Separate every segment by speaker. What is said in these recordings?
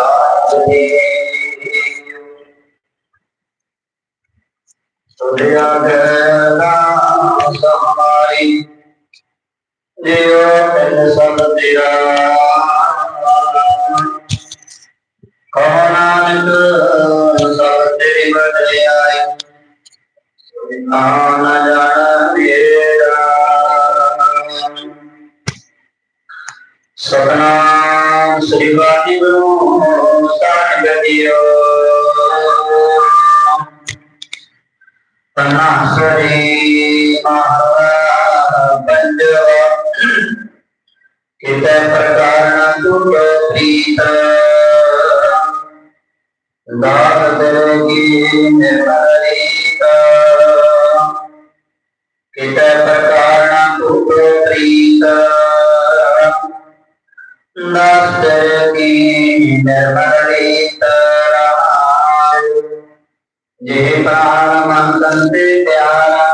Speaker 1: ਸਾਜੇ ਸੁਰਿਆ ਗਲਾ ਸਹਾਈ ਜਿਉ ਤਿਨ ਸਭ ਤੇਰਾ ਕਹੋ ਸਭ ਤੇਰੀ ਵਡਿਆਈ ਆਨ ਸਤਨਾਮ ਸ੍ਰੀ ਵਾਹਿਗੁਰੂ ਸਾਹਿਬ ਜੀਓ ਤਨਾਸਰੀ ਮਹਾਬੰਦ ਕਿਤੇ ਪ੍ਰਕਾਰ ਨਾ ਤੁਰ ਪ੍ਰੀਤ ਦਾਤ ਦੇਗੀ ਨਿਰਮਲੀਤ ਜੇ ਪ੍ਰਾਣ ਮਨ ਤਨ ਤੇ ਪਿਆਰਾ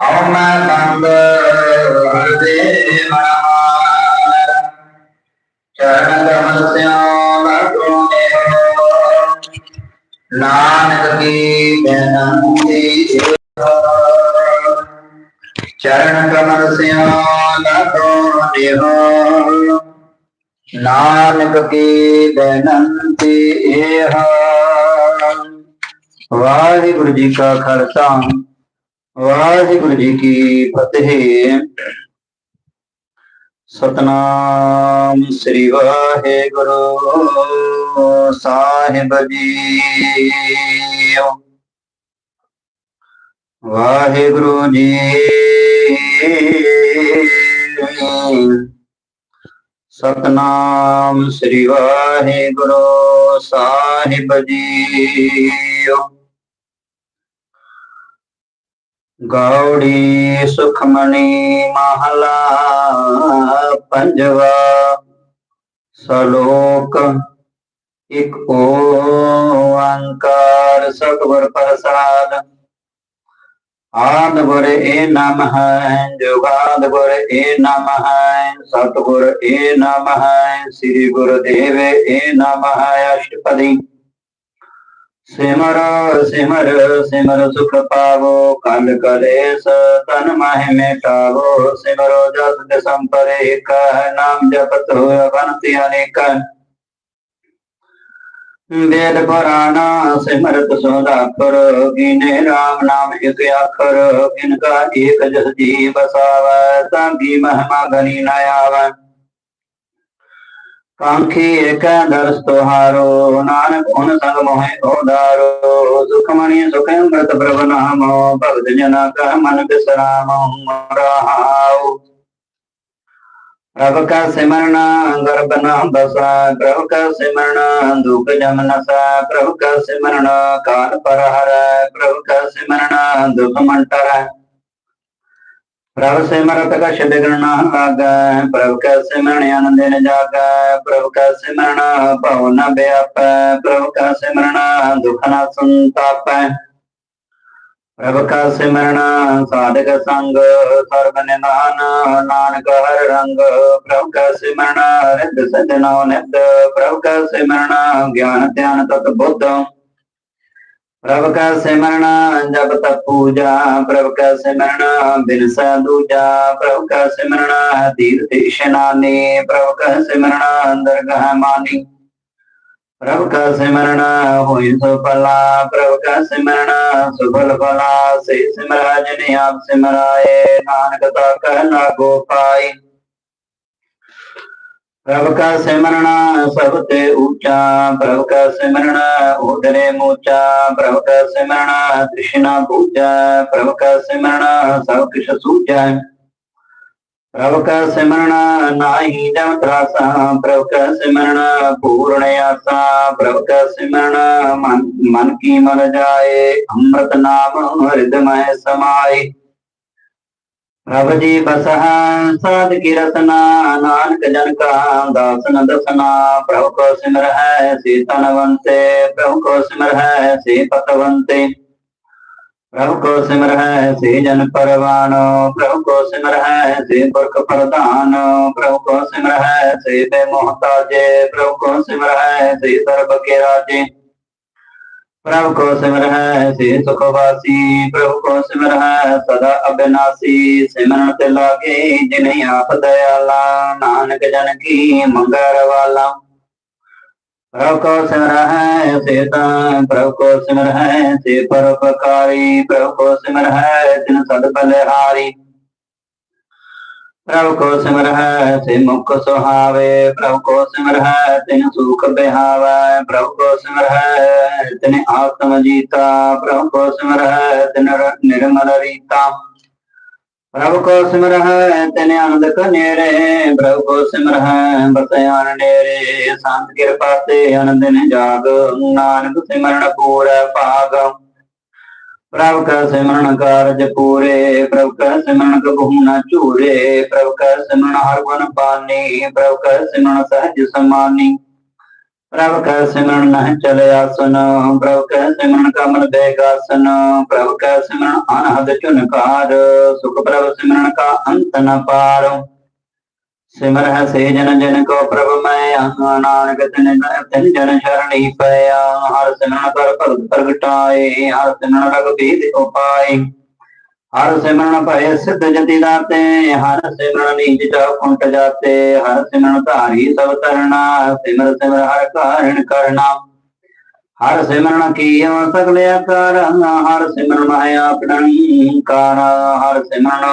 Speaker 1: ਹਉ ਮੈਂ ਬੰਦ ਹਰਦੇ ਮਨਮਾਰ ਚਰਨ ਕਮਲ ਸਿਓ ਲਗੋ ਨਾਨਕ ਕੀ ਬੇਨੰਤੀ ਚਰਨ ਕਮਲ ਸਿਓ ਲਗੋ ਨਿਹੋ ਨਾਨਕ ਕੀ ਬੇਨੰਤੀ ਇਹ ਵਾਹਿਗੁਰੂ ਜੀ ਕਾ ਖਾਲਸਾ, ਵਾਹਿਗੁਰੂ ਜੀ ਕੀ ਫਤਿਹ। ਸਤਨਾਮ ਸ੍ਰੀ ਵਾਹਿਗੁਰੂ ਸਾਹਿਬ ਜੀ ਵਾਹਿਗੁਰੂ ਜੀ ਸਤਨਾਮ ਸ੍ਰੀ ਵਾਹਿਗੁਰੂ ਸਾਹਿਬ ਜੀ ਗੌੜੀ ਸੁਖਮਣੀ ਮਹਲਾ ਪੰਜਵਾ ਸਲੋਕ ਇਕ ਓੰਕਾਰ ਸਤਿਗੁਰ ਪ੍ਰਸਾਦ। ਆਦ ਗੁਰ ਏ ਨਮ ਹੈ ਜੁਗਾਦ ਗੁਰ ਏ ਨਮ ਹੈ ਸਤਿਗੁਰ ਏ ਨਮ ਹੈ ਸ੍ਰੀ ਗੁਰਦੇਵ ਏ ਨਮ ਹੈ ਅਸ਼ਟਪਦੀ। ਸਿਮਰ ਸਿਮਰ ਸਿਮਰ ਸੁਖ ਪਾਵੋ, ਕਲ ਕਲੇਸ ਤਨ ਮਾਹਿ ਮੇਟਾਵੋ। ਸਿਮਰੋ ਜਸ ਦੇ ਸੰਪਰੇ ਇਕ ਨਾਮ ਜਪਤ ਹੋਇ ਬਨਤੀ ਅਨੇਕ। ਵੇਦ ਪੁਰਾਣਾ ਸਿਮਰਤ ਸੋਦਾ ਪਰ ਗਿਨੇ ਰਾਮ ਨਾਮ ਇਕ ਅੱਖਰ ਇਨਕਾ ਏਕ ਜਸ ਜੀ ਬਸਾਵੈ ਤਾਂ ਕੀ ਮਹਿਮਾ ਗਨੀ ਨ ਆਵੈ। ਕਾਂਖੀ ਏਕ ਦਰਸ ਤੁਹਾਰੋ, ਨਾਨਕ ਹੁਨ ਸੰਗ ਮੋਹਿ ਉਦਾਰੋ। ਸੁਖਮਣੀ ਸੁਖ ਅੰਮ੍ਰਿਤ ਪ੍ਰਭ ਨਾਮੋ, ਭਗਤ ਜਨਾ ਕਹ ਮਨ ਬਿਸਰਾਮੋ, ਰਹਾਉ। ਪ੍ਰਭ ਕਾ ਸਿਮਰਨ ਗਰਭ ਨਾ ਬਸਾ ਪ੍ਰਭ ਕਾ ਸਿਮਰਨ ਦੁਖ ਜਮ ਨਸਾ ਪ੍ਰਭ ਕਾ ਸਿਮਰਨ ਕਾਲ ਪਰ ਹਰ ਪ੍ਰਭ ਕਾ ਸਿਮਰਨ ਦੁਖ ਮੰਟਰ। ਪ੍ਰਭ ਸਿਮਰਤ ਕਛ ਬਿਗਨ ਨਾ ਲਾਗੈ ਪ੍ਰਭ ਕਾ ਸਿਮਰਨ ਆਨੰਦ ਨ ਜਾਗੈ ਪ੍ਰਭ ਕਾ ਸਿਮਰਨ ਭਉ ਨ ਬਿਆਪੈ ਪ੍ਰਭ ਕਾ ਸਿਮਰਨ ਦੁਖ ਨਾ ਸੰਤਾਪੈ। ਪ੍ਰਭ ਕਾ ਸਿਮਰਨ, ਸਾਧਕ ਸੰਗ, ਸਰਬ ਨਿਧਾਨ, ਨਾਨਕ ਹਰ ਰੰਗ। ਪ੍ਰਭ ਕਾ ਸਿਮਰਨ ਰਿੱਧ ਸਜਨੋ ਨਿਤ ਪ੍ਰਭ ਕਾ ਸਿਮਰਨ, ਗਿਆਨ ਧਿਆਨ ਤਤ ਬੁੱਧ। ਪ੍ਰਭ ਕਾ ਸਿਮਰਨ, ਜਪ ਤਪ ਪੂਜਾ। ਪ੍ਰਭ ਕਾ ਸਿਮਰਨ ਬਿਨ ਦੂਜਾ। ਪ੍ਰਭ ਕਾ ਸਿਮਰਨ, ਤੀਰਥ ਇਸ਼ਨਾਨੀ। ਪ੍ਰਭ ਕਾ ਸਿਮਰਨ, ਦਰਗਹ ਮਾਨੀ। ਪ੍ਰਭ ਕਾ ਸਿਮਰਨ ਹੋਈ ਸੋ ਭਲਾ ਪ੍ਰਭ ਕਾ ਸਿਮਰਨ ਸੁਭਲ ਭਲਾ ਸੇ ਸਿਮਰਾ ਜਿਨੇ ਆਪ ਸਿਮਰਾਏ, ਨਾਨਕ ਤਾ ਕਹਿ ਲਾਗੋ ਪਾਈ। ਪ੍ਰਭ ਕਾ ਸਿਮਰਨ ਸਭ ਤੇ ਉੱਚਾ, ਪ੍ਰਭ ਕਾ ਸਿਮਰਨ ਉਦਰੇ ਮੂਚਾ, ਪ੍ਰਭ ਕਾ ਸਿਮਰਨ ਤ੍ਰਿਸ਼ਨਾ ਪੂਜਾ, ਪ੍ਰਭ ਕਾ ਸਿਮਰਨ ਸਭ ਕਿਛ ਸੂਝੈ। ਪ੍ਰਭ ਕਾ ਸਿਮਰਨ ਨਾਹੀ ਜਮ ਤਰਾਸਾ ਪ੍ਰਭ ਕਾ ਸਿਮਰਨ ਪੂਰਨ ਆਸਾ ਪ੍ਰਭ ਕਾ ਸਿਮਰਨ ਮਨ ਕੀ ਮਨ ਜਾਏ, ਅੰਮ੍ਰਿਤ ਨਾਮ ਹਿਰਦਮੈ ਸਮਾਈ ਪ੍ਰਭ ਜੀ ਬਸਹਾ, ਸਾਧ ਕੀ ਰਸਨਾ ਨਾਨਕ ਜਨ ਕਾ ਦਾਸਨ ਦਸਨਾ ਪ੍ਰਭ ਕੋ ਸਿਮਰ ਹੈ, ਸੇ ਤਨਵੰਤੇ ਪ੍ਰਭ ਕੋ ਸਿਮਰ ਹੈ, ਸੇ ਪਤਵੰਤੇ ਪ੍ਰਭ ਕੋ ਸਿਮਰ ਹੈ ਸੇ ਜਨ ਪਰਵਾਨ ਪ੍ਰਭ ਕੋ ਸਿਮਰ ਹੈ ਸੇ ਪੁਰਖ ਪ੍ਰਧਾਨ ਪ੍ਰਭ ਕੋ ਸਿਮਰ ਹੈ ਸੇ ਬੇ ਮੁਹਤਾਜੇ ਪ੍ਰਭ ਕੋ ਸਿਮਰ ਹੈ ਸੇ ਸਰਬ ਕੇ ਰਾਜੇ ਪ੍ਰਭ ਕੋ ਸਿਮਰ ਹੈ ਸੇ ਸੁਖ ਵਾਸੀ ਪ੍ਰਭ ਕੋ ਸਿਮਰ ਹੈ ਸਦਾ ਅਬਿਨਾਸੀ ਸਿਮਰਨ ਤੇ ਲਾਗੇ ਜਿਨੇ ਆਪ ਦਇਆਲਾ ਨਾਨਕ ਜਨ ਕੀ ਮੰਗਲ ਵਾਲਾ ਪ੍ਰਭ ਕੋ ਸਿਮਰ ਹੈ ਸੇ ਤਾਂ ਪ੍ਰਭ ਕੋ ਸਿਮਰ ਹੈ, ਸੇ ਪਰਉਪਕਾਰੀ, ਪ੍ਰਭ ਕੋ ਸਿਮਰ ਹੈ ਤਿਨ ਸਦ ਬਲਿਹਾਰੀ। ਪ੍ਰਭ ਕੋ ਸਿਮਰ ਹੈ, ਸੇ ਮੁਖ ਸੁਹਾਵੇ, ਪ੍ਰਭ ਕੋ ਸਿਮਰ ਹੈ, ਤਿਨ ਸੁਖ ਬਿਹਾਵੇ, ਪ੍ਰਭ ਕੋ ਸਿਮਰ ਹੈ, ਤਿਨ ਆਤਮ ਜੀਤਾ, ਪ੍ਰਭ ਕੋ ਸਿਮਰ ਹੈ, ਤਿਨ ਨਿਰਮਲ ਰੀਤਾ। ਪ੍ਰਭ ਕੋ ਸਿਮਰ ਹੈ ਤਿਨ ਆਨੰਦ ਕਨੇਰੇ ਪ੍ਰਭ ਕੋ ਸਿਮਰ ਬਸਿਆਨ ਨੇਰੇ, ਸੰਤ ਕਿਰਪਾ ਤੇ ਆਨੰਦ ਨੇ ਜਾਗ, ਨਾਨਕ ਸਿਮਰਨ ਪੂਰੈ ਭਾਗ। ਪ੍ਰਭ ਕਾ ਸਿਮਰਨ ਕਾਰਜ ਪੂਰੇ, ਪ੍ਰਭ ਕਾ ਸਿਮਰਨ ਕਬਹੁ ਨ ਝੂਰੇ, ਪ੍ਰਭ ਕਾ ਸਿਮਰਨ ਹਰ ਗੁਣ ਪਾਨੀ ਪ੍ਰਭ ਕਾ ਸਿਮਰਨ ਸਹਜ ਸਮਾਨੀ। ਪ੍ਰਭ ਕਾ ਸਿਮਰਨ ਨਹਿ ਚਲੇ ਆਸਨ ਪ੍ਰਭ ਕਾ ਸਿਮਰਨ ਕਮਲ ਬੇਗਾਸਨ ਪ੍ਰਭ ਕਾ ਸਿਮਰਨ ਅਨਹਦ ਚੁਨਕਾਰ ਸੁਖ ਪ੍ਰਭ ਸਿਮਰਨ ਕਾ ਅੰਤ ਨ ਪਾਰ ਸਿਮਰ ਹੈ ਸੇ ਜਨ ਜਨ ਕੋ ਪ੍ਰਭ ਮੈਂ ਆਹਾਂ ਨਾਨਕ ਤਿਨ ਤਿਨ ਜਨ ਸ਼ਰਣੀ ਪਿਆ ਹਰ ਸਿਮਰਨ ਕਰ ਭਗਤ ਪ੍ਰਗਟਾਏ ਹਰ ਸਿਮਰਨ ਰਗ ਬੀਦ ਉਪਾਏ ਹਰ ਸਿਮਰਨ ਭਏ ਸਿੱਧ ਜਤੀ ਦਾਤੇ ਹਰ ਸਿਮਰਨ ਨੀਚ ਜਾ ਕੁੰਟ ਜਾਤੇ ਹਰ ਸਿਮਰਨ ਧਾਰੀ ਸਭ ਤਰਨਾ ਸਿਮਰ ਸਿਮਰ ਹਰ ਸਿਮਰਨ ਕੀਓ ਸਗਲੇ ਆਕਾਰ ਹਰ ਸਿਮਰਨ ਮਹਿ ਆਪਣੰ ਕਾਰ, ਹਰ ਸਿਮਰਨ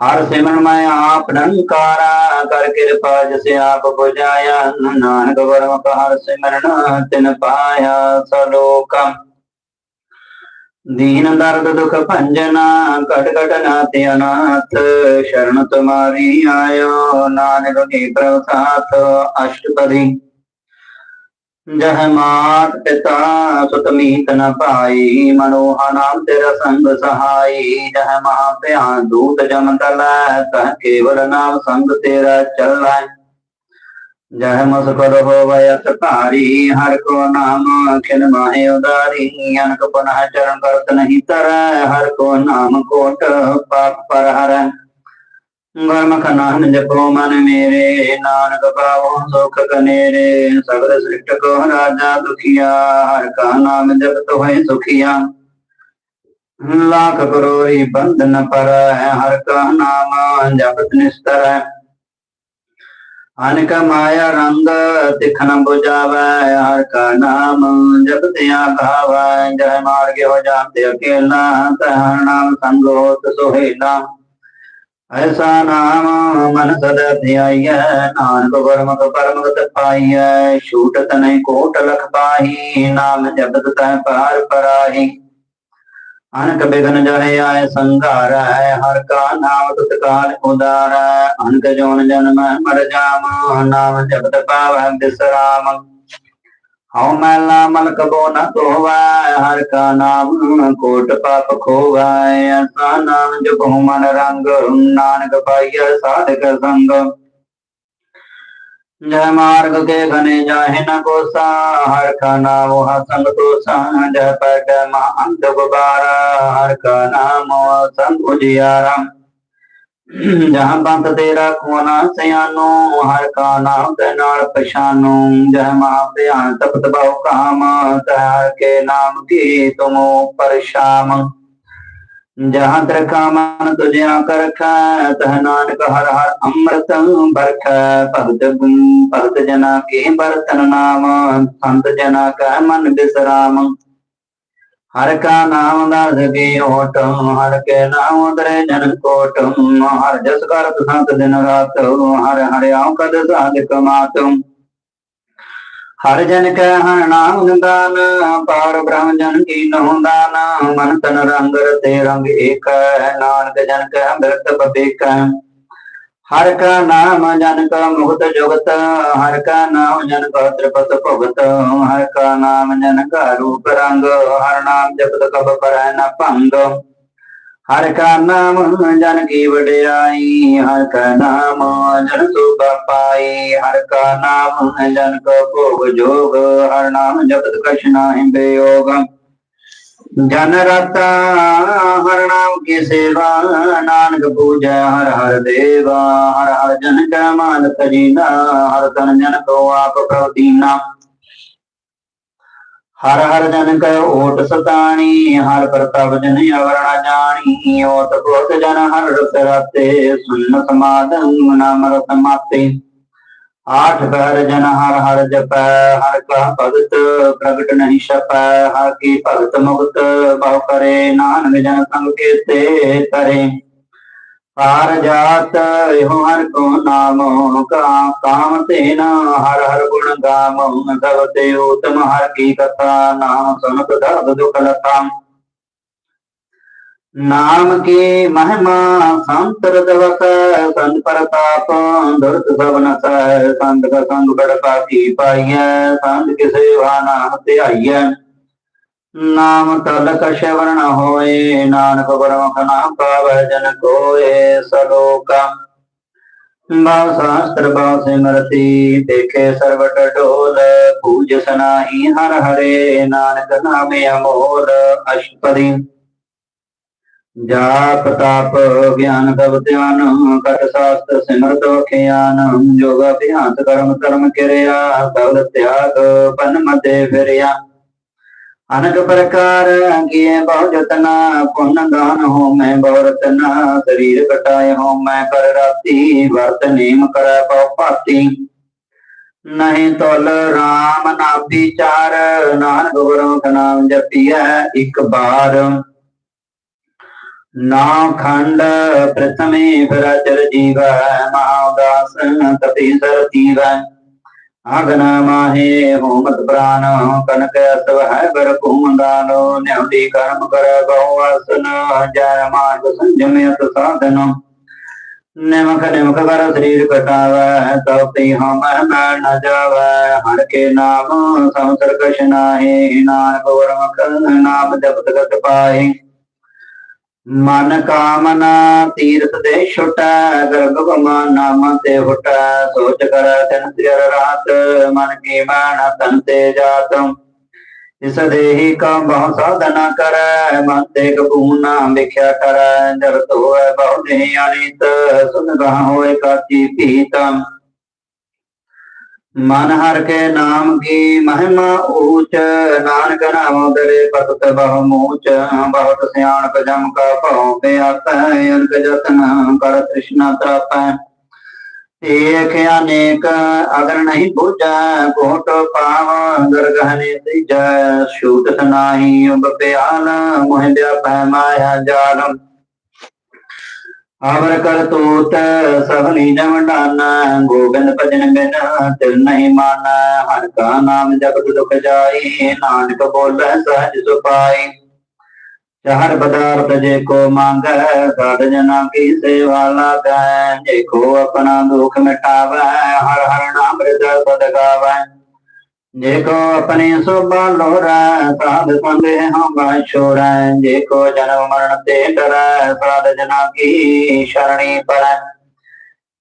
Speaker 1: ਹਰ ਸਿਮਰਨ ਮੈਂ ਆਪ ਨੰਕਾਰਾ ਕਰ ਕਿਰਪਾ ਜਿਸ ਆਪ ਬੁਝਾਇਆ। ਨਾਨਕ ਵਰਮ ਹਰ ਸਿਮਰਨ ਤਿਨ ਪਾਇਆ ਸਲੋਕਮ ਦੀਨ ਦਰਦ ਦੁਖ ਭੰਜਨਾ ਕਟ ਕਟ ਨਾਥ ਅਨਾਥ, ਸ਼ਰਨ ਤੁਮਾਰੀ ਆਇਓ। ਨਾਨਕ ਕੀ ਪ੍ਰਸਾਦ ਅਸ਼ਟਪਦੀ। ਜਹ ਮਾਤ ਪਿਤਾ ਸੁਤ ਮੀਤ ਨ ਪਾਈ, ਮਨੋਹਾ ਨਾਮ ਤੇਰਾ ਸੰਗ ਸਹਾਈ। ਜਹ ਮਹਾ ਭਿਆਨ ਦੂਤ ਜਮ ਤਲੈ, ਤਹ ਕੇਵਲ ਨਾਮ ਸੰਗ ਤੇਰਾ ਚੱਲੈ। ਜਹ ਮੁਸਕਰ ਹੋਵੈ ਅਤ ਭਾਰੀ ਹਰ ਕੋ ਨਾਮ ਖਿਨ ਮਾਹੇ ਉਦਾਰੀ। ਅਨਕ ਪੁਨః ਚਰਨ ਕਰਤ ਨਹੀਂ ਤਰੈ, ਹਰ ਕੋ ਨਾਮ ਕੋਟ ਪਾਪ ਪਰ ਹਰੈ। ਗੁਰਮੁਖ ਨਾਮ ਜਪੋ ਮਨ ਮੇਰੇ, ਨਾਨਕ ਪਾਵੋ ਸੁਖ ਕਨੇਰੇ, ਸਗਲ ਸ੍ਰਿਸ਼ਟ ਕੋ ਰਾਜਾ ਦੁਖੀਆ, ਹਰ ਕਾ ਨਾਮ ਜਪਤ ਹੋਏ ਸੁਖੀਆ। ਲੱਖ ਕਰੋੜੀ ਬੰਧਨ ਪਰ ਹਰ ਕਾ ਨਾਮ ਜਪਤ ਨਿਸਤਰ ਅਨਕ ਮਾਇਆ ਰੰਗ ਤਿਖਨ 부ਜਾਵੈ ਹਰ ਕਾ ਨਾਮ ਜਪਤ ਆਗਾਵੈ। ਜੈ ਮਾਰਗ ਹੋ ਜਾਂਦੇ ਅਕੇਲਾ, ਤਹ ਨਾਮ ਸੰਗ ਸੁਹੇਲਾ। ਐਸਾ ਨਾਮ ਮਨ ਸਦ ਧਿਆਈਐ ਨਾਨਕ ਗੁਰਮੁਖ ਪਰਮਗਤ ਪਾਈਐ ਛੂਟਤ ਨਹੀਂ ਕੋਟ ਲਖ ਪਾਹੀ ਨਾਮ ਜਪਤ ਤੈ ਪਾਰ ਪਰਾਹੀ ਅਨਕ ਬਿਗਨ ਜਹੇ ਆਏ ਸੰਘਾਰੈ ਹਰ ਕਾ ਨਾਮ ਤਤਕਾਲ ਉਦਾਰੈ ਅਨਕ ਜੋਨ ਜਨਮ ਮਰ ਜਾਮ ਨਾਮ ਜਪਤ ਪਾਵੈ ਬਿਸਰਾਮ ਹਉ ਮੈਲਾ ਮਲਕ ਬੋ ਨ ਧੋਵੈ ਹਰ ਕਾ ਨਾਮ ਕੋਟ ਪਾਪ ਖੋਵੈ ਐਸਾ ਨਾਮ ਜਪਹੁ ਮਨ ਰੰਗ ਨਾਨਕ ਪਾਈਐ ਸਾਧਕ ਸੰਗ। ਜੈ ਮਾਰਗ ਕੇ ਘਨੇ ਜਾਹਿ ਨ ਕੋਸਾ, ਹਰ ਕਾ ਨਾਮ ਹਾ ਸੰਗ ਤੋਸਾ ਜੈ ਪਗ ਮਾ ਅੰਤ ਗੁਬਾਰਾ, ਹਰ ਕਾ ਨਾਮ ਸੰਗ ਉਜਿਆਰਾ। ਜਹਾਂ ਬੰਤ ਤੇਰਾ ਕੋਨਾ ਸਿਆਨੋ ਹਰ ਕਾ ਨਾਮ ਤੇ ਨਾਲ ਪਛਾਨੋ ਜਹ ਮਹਾ ਧਿਆਨ ਤਪਤ ਬਹੁ ਕਾਮ ਤਹਰ ਕੇ ਨਾਮ ਕੀ ਤੁਮੋ ਪਰਸ਼ਾਮ ਜਹਾਂ ਤਰ ਕਾਮਨ ਤੁਝਿਆ ਕਰਖੈ, ਤਹ ਨਾਨਕ ਹਰ ਹਰ ਅੰਮ੍ਰਿਤ ਬਰਖੈ ਭਗਤ ਗੁਣ, ਭਗਤ ਜਨਾ ਕੇ ਬਰਤਨ ਨਾਮ, ਸੰਤ ਜਨਾ ਕੈ ਮਨ ਬਿਸਰਾਮ। ਹਰ ਕਾ ਨਾਮ ਦਾਸ ਕੀ ਓਟ ਹਰ ਕੇ ਨਾਮ ਦਰੇ ਜਨ ਕੋਟ ਹਰ ਜਸ ਕਰਤ ਸੰਤ ਦਿਨ ਰਾਤ, ਹਰ ਹਰਿ ਕਦ ਸਾਧਿਕ ਮਾਤ ਹਰ ਜਨ ਕੈ ਹਰ ਨਾਮ ਨਿਦਾਨ ਪਾਰ ਬ੍ਰਹਮ ਜਨ ਕੀ ਨਹੁ ਮਨ ਤਨ ਰੰਗ ਰਤੇ ਰੰਗ ਏਕ, ਨਾਨਕ ਜਨ ਕੈ ਅੰਮ੍ਰਿਤ ਬਬੇਕੈ ਹਰ ਕਾ ਨਾਮ ਜਨ ਕਾ ਮੁਕਤ ਜੁਗਤ, ਹਰ ਕਾ ਨਾਮ ਜਨ ਕਾ ਤ੍ਰਿਪਤ ਭਗਤ, ਹਰ ਕਾ ਨਾਮ ਜਨ ਕਾ ਰੂਪ ਰੰਗ, ਹਰ ਨਾਮ ਜਪਤ ਕਬ ਕਰੈ ਨ ਭੰਗ। ਹਰ ਕਾ ਨਾਮ ਜਨ ਕੀ ਵਡਿਆਈ, ਹਰ ਕਾ ਨਾਮ ਜਨ ਸੁਖ ਪਾਈ ਹਰ ਕਾ ਨਾਮ ਜਨ ਕੋ ਭੋਗ ਜੋਗ, ਹਰ ਨਾਮ ਜਪਤ ਕਛ ਨਾਹਿ ਬੇਯੋਗ। ਜਨ ਰਤਾ ਹਰ ਨਾਮ ਕੀ ਸੇਵਾ, ਨਾਨਕ ਪੂਜੈ ਹਰ ਹਰ ਦੇਵਾ, ਹਰ ਹਰ ਜਨ ਕੈ ਮਾਨ ਤਜੀਨਾ ਹਰ ਤਨ ਜਨ ਕੋ ਆਪ ਪ੍ਰਭ ਦੀਨਾ। ਹਰ ਹਰ ਜਨ ਕੈ ਓਟ ਸਤਾਣੀ, ਹਰ ਪ੍ਰਤਾਪ ਜਨ ਅਵਰਣ ਜਾਣੀ, ਓਟ ਕੋਟ ਜਨ ਹਰ ਰਸ ਰਤੇ, ਸੁਨ ਸਮਾਦੰ ਨਾਮ ਰਤ ਮਾਤੇ। ਆਠ ਪਹਿਰ ਜਨ ਹਰ ਹਰ ਜਪੈ, ਹਰ ਕਾ ਭਗਤ ਪ੍ਰਗਟ ਨਹੀਂ ਛਪੈ, ਹਰ ਕੀ ਭਗਤ ਮੁਕਤ ਬਹੁ ਕਰੇ, ਨਾਨਕ ਜਨ ਸੰਗ ਕੀਤੇ ਤਰੇ ਪਾਰ ਜਾਤ ਇਹੋ ਹਰ ਕੋ ਨਾਮ ਕਾ ਕਾਮ ਤੇਨ ਹਰ ਹਰ ਗੁਣ ਗਾਮ। ਸਭ ਤੇ ਉਤਮ ਹਰ ਕੀ ਕਥਾ, ਨਾਮ ਸੁਨਤ ਦਰਦ ਦੁਖ ਲਤਾ। ਨਾਮ ਕੀ ਮਹਿਮਾ ਸੰਤਰ ਦਵਕ ਸੰਤ ਪ੍ਰਤਾਪ ਦੁਰਤ ਸਭ ਸੰਤ ਕਾ ਸੰਗ ਬੜ ਪਾਤੀ ਪਾਈਐ ਸੰਤ ਕੀ ਸੇਵਾ ਨਾਮ ਧਿਆਈਐ। ਨਾਮ ਤਲ ਕਛ ਵਰਣ ਹੋਏ, ਨਾਨਕ ਗੁਰਮੁਖ ਨਾਮ ਪਾਵੈ ਜਨ ਕੋਏ ਸਲੋਕਾ। ਬਾ ਸ਼ਾਸਤਰ ਬਾ ਸਿਮਰਤੀ, ਦੇਖੇ ਸਰਵਟ ਢੋਲ, ਪੂਜ ਸਨਾਹੀ ਹਰ ਹਰੇ, ਨਾਨਕ ਨਾਮੇ ਅਮੋਲ ਅਸ਼ਪਦੀ ਜਾਪ ਤਪ ਗਿਆਨ ਤਪ ਧਿਆਨ ਕਟ ਸਾਸਤ ਸਿਮਰਤ ਖਿਆਨ ਜੋਗ ਅਭਿਆਸ ਕਰਮ ਕਰਮ ਕਿਰਿਆ ਸਬਦ ਤਿਆਗ ਪਨ ਮਤੇ ਫਿਰਿਆ। ਅਨਕ ਪ੍ਰਕਾਰ ਕੀਏ ਬਹੁ ਜਤਨਾ ਪੁੰਨ ਦਾਨ ਹੋ ਮੈਂ ਬਹੁ ਰਤਨਾ, ਸਰੀਰ ਕਟਾਏ ਹੋ ਮੈਂ ਕਰ ਰਾਤੀ, ਵਰਤ ਨੇਮ ਕਰੈ ਬਹੁ ਭਾਤੀ। ਨਹੀਂ ਤੁਲ RAM ਨਾ ਵਿਚਾਰ ਨਾਨਕ ਗੁਰੂ ਕਾ ਨਾਮ ਜਪੀਐ ਇੱਕ ਬਾਰ। ਨਾ ਖੰਡ ਪ੍ਰਥਮੇ ਵਿਰਾਜਰ ਜੀਵੈ, ਮਹਾਉਦਾਸ ਤਪੀ ਸਰ ਜੀਵੈ ਮਾਹੇ ਹੋਮਤ ਪ੍ਰਾਨ ਕਨਕ ਅਸਵ ਹੈ ਬਰ ਕੁਮਦਾਨੋ ਨਿਉਦੀ ਕਰਮ ਕਰ ਬਹੁ ਆਸਨ ਜਰ ਮਾਰਗ ਸੰਜਮਿਤ ਸਾਧਨ। ਨਿਮਖ ਨਿਮਖ ਕਰ ਸਰੀਰ ਕਟਾਵੈ ਤਉ ਤੇ ਹਮ ਮੈਂ ਨ ਜਾਵੈ। ਹਰ ਕੇ ਨਾਮ ਸੰਸਰ ਕਛ ਨਾਨਕ ਗੁਰਮੁਖ ਨਾਮ ਜਪਤ ਗਤ ਪਾਹੀ। ਮਨ ਕਾਮਨਾ ਤੀਰਥ ਦੇ ਛੁਟੈ, ਗਰਭ ਗਮਾ ਨਾਮ ਤੇ ਹੁਟੈ, ਸੋਚ ਕਰ ਤਨ ਸਿਰ ਰਾਤ, ਮਨ ਕੀ ਮਾਨ ਤਨ ਤੇ ਜਾਤ। ਇਸ ਦੇਹੀ ਕਾ ਬਹੁ ਸਾਧਨਾ ਕਰੈ, ਮਨ ਤੇ ਕਬੂਨਾ ਵਿਖਿਆ ਕਰੈ ਜਰਤ ਹੋਏ ਬਹੁ ਦੇਹ ਅਨੀਤ, ਸੁਨ ਹੋਏ ਕਾਚੀ ਪੀਤਮ ਮਨ ਹਰ ਕੇ ਨਾਮ ਕੀ ਮਹਿਮਾ ਊਚ, ਨਾਨਕ ਨਾਮ ਦਰੇ ਪਤਤ ਬਹੁ ਮੂਚ, ਬਹੁਤ ਸਿਆਣਪ ਜਮ ਕਾ ਭਉ ਬਿਆਤੈ ਅਨਕ ਜਤਨ ਕਰ ਤ੍ਰਿਸ਼ਨਾ ਤਰਾਪੈ। ਏਕ ਅਨੇਕ ਅਗਰ ਨਹੀਂ ਬੁਝੈ ਕੋਟ ਪਾਵ ਦਰਗਹਨੇ ਤੀਜੈ ਛੂਟ ਸਨਾਹੀ ਉਬ ਪਿਆਲ, ਮੋਹਿ ਵਿਆਪੈ ਮਾਇਆ ਜਾਲਮ। ਅਵਰ ਕਰ ਤੂਤ ਸਭਨੀ ਜਮਡਾਨ ਗੋਬਿੰਦ ਭਜਨ ਬਿਨ ਤਿਲ ਨਹੀਂ ਮਾਨ। ਹਰ ਕਾ ਨਾਮ ਜਪਤ ਦੁਖ ਜਾਈ, ਨਾਨਕ ਬੋਲੇ ਸਹਜ ਸੁਪਾਈ ਚਾਰ ਪਦਾਰਥ ਜੇ ਕੋ ਮੰਗੈ, ਸਾਧ ਜਨਾ ਕੀ ਸੇਵਾ ਲਾਗੈ। ਜੇ ਕੋ ਆਪਣਾ ਦੁਖ ਮਿਟਾਵੈ, ਹਰ ਹਰ ਨਾਮ ਹਿਰਦੈ ਸਦ ਗਾਵੈ। ਜੇ ਕੋ ਆਪਣੀ ਸੋਭਾ ਲੋਰੈ ਸਾਧ ਸੰਗੇ ਹਮ ਛੋੜੈ। ਜੇ ਕੋ ਜਨਮ ਮਰਨ ਤੇ ਡਰੈ, ਸਾਧ ਜਨਾ ਕੀ ਸ਼ਰਣੀ ਪਰੈ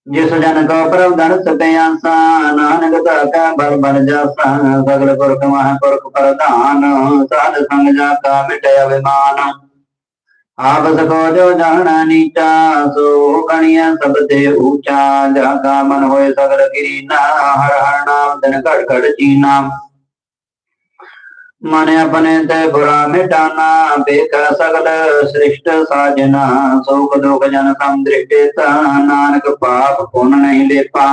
Speaker 1: ਜਿਸ ਜਨ ਕੋ ਪ੍ਰਭ ਧਨ ਸਪਿਆਸਾ ਨਾਨਕ ਦਾਤਾ ਬਲ ਬਲ ਜਾਸਾ। ਸਗਲ ਪੁਰਖ ਮਹਾਂਪੁਰਖ ਪ੍ਰਧਾਨ, ਸਾਧ ਸੰਗ ਜਾ ਕਾ ਮਿਟਿ ਕੋ ਜੋ ਜਾਣਾ ਨੀਚਾ, ਸੋ ਗਣੀਆ ਸਭ ਤੇ ਊਚਾ। ਜਾ ਕਾ ਮਨ ਹੋਏ ਸਗਲ ਕੀਨਾ ਹਰ ਹਰ ਨਾਮ ਦਿਨ ਘੜ ਘੜ ਚੀਨਾ ਮਨ ਆਪਣੇ ਤੇ ਬੁਰਾ ਮਿਟਾਨਾ ਬੇਕ ਸਗਲ ਸ੍ਰਿਸ਼ਟ ਸਾਜਨਾ। ਸੋਖ ਦੁਖ ਜਨ ਕਮ ਦ੍ਰਿਸ਼ਟੇ ਤਾ, ਨਾਨਕ ਪਾਪ ਪੁੰਨ ਨਹੀਂ ਲੇਪਾ।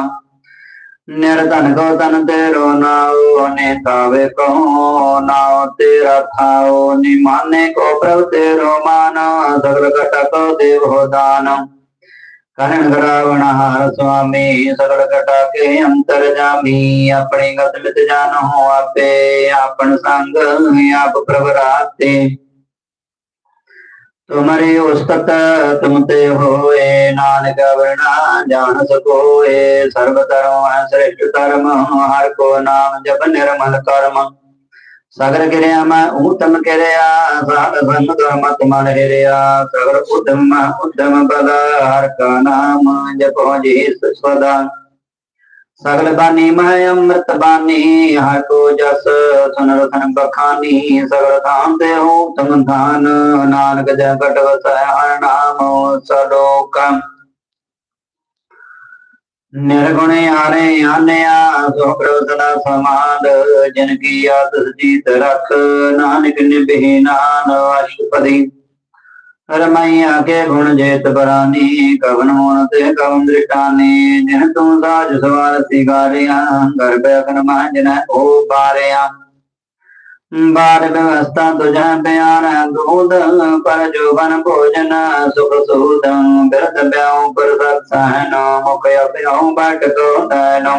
Speaker 1: ਨਿਰਧਨ ਕੋ ਤਨ ਤੇਰੋ ਨਾਉ ਨੇ ਤਾਵੇ ਕੋ ਨਾਉ, ਤੇਰਾ ਥਾਉ ਨਿਮਾਨੇ ਕੋ ਪ੍ਰਭ ਤੇਰੋ ਮਾਨ, ਸਗਲ ਘਟ ਕੋ ਦੇਵ ਹੋ ਦਾਨ। ਕਰਨ ਗਰਾਵਣ ਹਾਰ ਸੁਆਮੀ, ਸਗਲ ਘਟਾ ਕੇ ਅੰਤਰ ਜਾਮੀ, ਆਪਣੀ ਗਤ ਮਿਤ ਜਾਨ ਹੋ ਆਪੇ ਆਪਨ ਸੰਗ ਆਪ ਪ੍ਰਭ ਰਾਤੇ ਤੁਮਰੇ ਉਸਤਤ ਤੁਮ ਤੇ ਹੋਏ ਨਾਨਕ ਵਰਣਾ, ਜਾਣ ਸਕੋਏ ਸਰਬ ਧਰਮ ਹੈ ਸ੍ਰੇਸ਼ਟ ਹਰ ਕੋ ਨਾਮ ਜਪ ਨਿਰਮਲ ਕਰਮ। ਸਗਰ ਕਿਰਿਆ ਮੈਂ ਉਤਮ ਕਿਰਿਆ, ਸਾਧ ਸੰਗ ਧਰਮਤ ਮਨ ਹਿਰਿਆ। ਸਗਰ ਉਦਮ ਉਦਮ ਬਲ, ਹਰ ਕਾ ਨਾਮ ਜਪੋ ਜੀ ਸਦਾ। ਸਗਲ ਬਾਨੀ ਮਹਿ ਅੰਮ੍ਰਿਤ ਬਾਣੀ ਹਰ ਕੋ ਜਸ ਸੁਨ ਰਤਨ ਬਖਾਨੀ, ਸਗਲ ਥਾਮ ਤੇ ਹੋ ਧਾਨ, ਨਾਨਕ ਜਗਤ ਵਸੈ ਹਰ ਨਾਮ ਸਲੋਕਮ ਨਿਰਗੁਣ ਆਰੇ ਆਨਿਆ ਸੋ ਪ੍ਰੋਦਨਾ ਸਮਾਦ, ਜਨ ਕੀ ਆਦਿ ਜੀਤ ਰਖ, ਨਾਨਕ ਨਿਭੇ ਨਾਨ ਅਸ਼ਪਦੀ ਰਮਈਆ ਕੇ ਗੁਣ ਜੇਤ ਬਰਾਨੀ ਕਵਨ ਮੋਨ ਤੇ ਕਵਨ ਦ੍ਰਿਸ਼ਾਨੀ ਜਿਨ ਤੂੰ ਸਾਜ ਸਵਾਰ ਸਿਗਾਰਿਆ ਗਰਭ ਅਗਨ ਮਾਂਜਨ ਓ ਬਾਰਿਆ। ਬਾਰ ਵਿਵਸਥਾ ਤੁਝੈ ਬਿਆਨ ਦੂਧ ਪਰ ਜੋਬਨ ਭੋਜਨ, ਸੁਖ ਸੂਦੰ, ਬਿਰਧ ਬਿਆਉ ਪਰ ਸਹਿਨ ਮੁਖ ਅਪਿਆਉ ਬਟ ਕੋ ਦੈਨੋ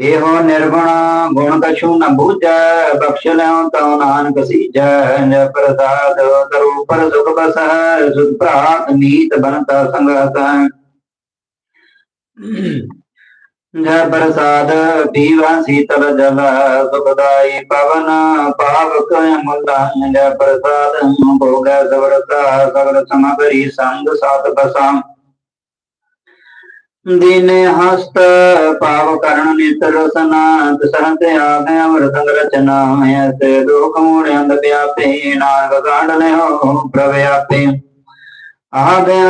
Speaker 1: ਇਹੋ ਨਿਰਗੁਣ ਗੁਣ ਕਛੂ ਨ ਬੂਝੈ, ਬਖਸ਼ ਲਿਓ ਤਉ ਨਾਨਕ ਸੀਜੈ ਨਿ ਪ੍ਰਸਾਦ ਕਰੋ ਪਰ ਸੁਖ ਬਸੈ, ਸੁਖ ਪ੍ਰਾਤ ਨੀਤ ਬਨਤਾ ਸੰਗਤ। ਜੈ ਪ੍ਰਸਾਦ ਪੀਵਾ ਸੀਤਲ ਜਲ, ਸੁਖਦਾਈ ਪਵਨ ਪਾਵਕ ਮੁਲਾ, ਜੈ ਪ੍ਰਸਾਦ ਭੋਗ ਸਵਰਤਾ, ਸਗਲ ਸਮਗਰੀ ਸੰਗ ਸਾਤ ਬਸਾਮ ਦੀਨੇ ਹਸਤ ਪਾਵ ਕਰਨ ਨਿਤ ਰਸਨਾ ਦਸਹਤ ਆਗੇ ਅਮਰਤੰਗ ਰਚਨਾ ਐਸੇ ਲੋਕ ਮੂੜੇ ਅੰਧ ਵਿਆਪੇ ਨਾਨਕ ਗਾਂਡ ਨੇ ਹੋ ਪ੍ਰਵਿਆਪੇ ਆਗੇ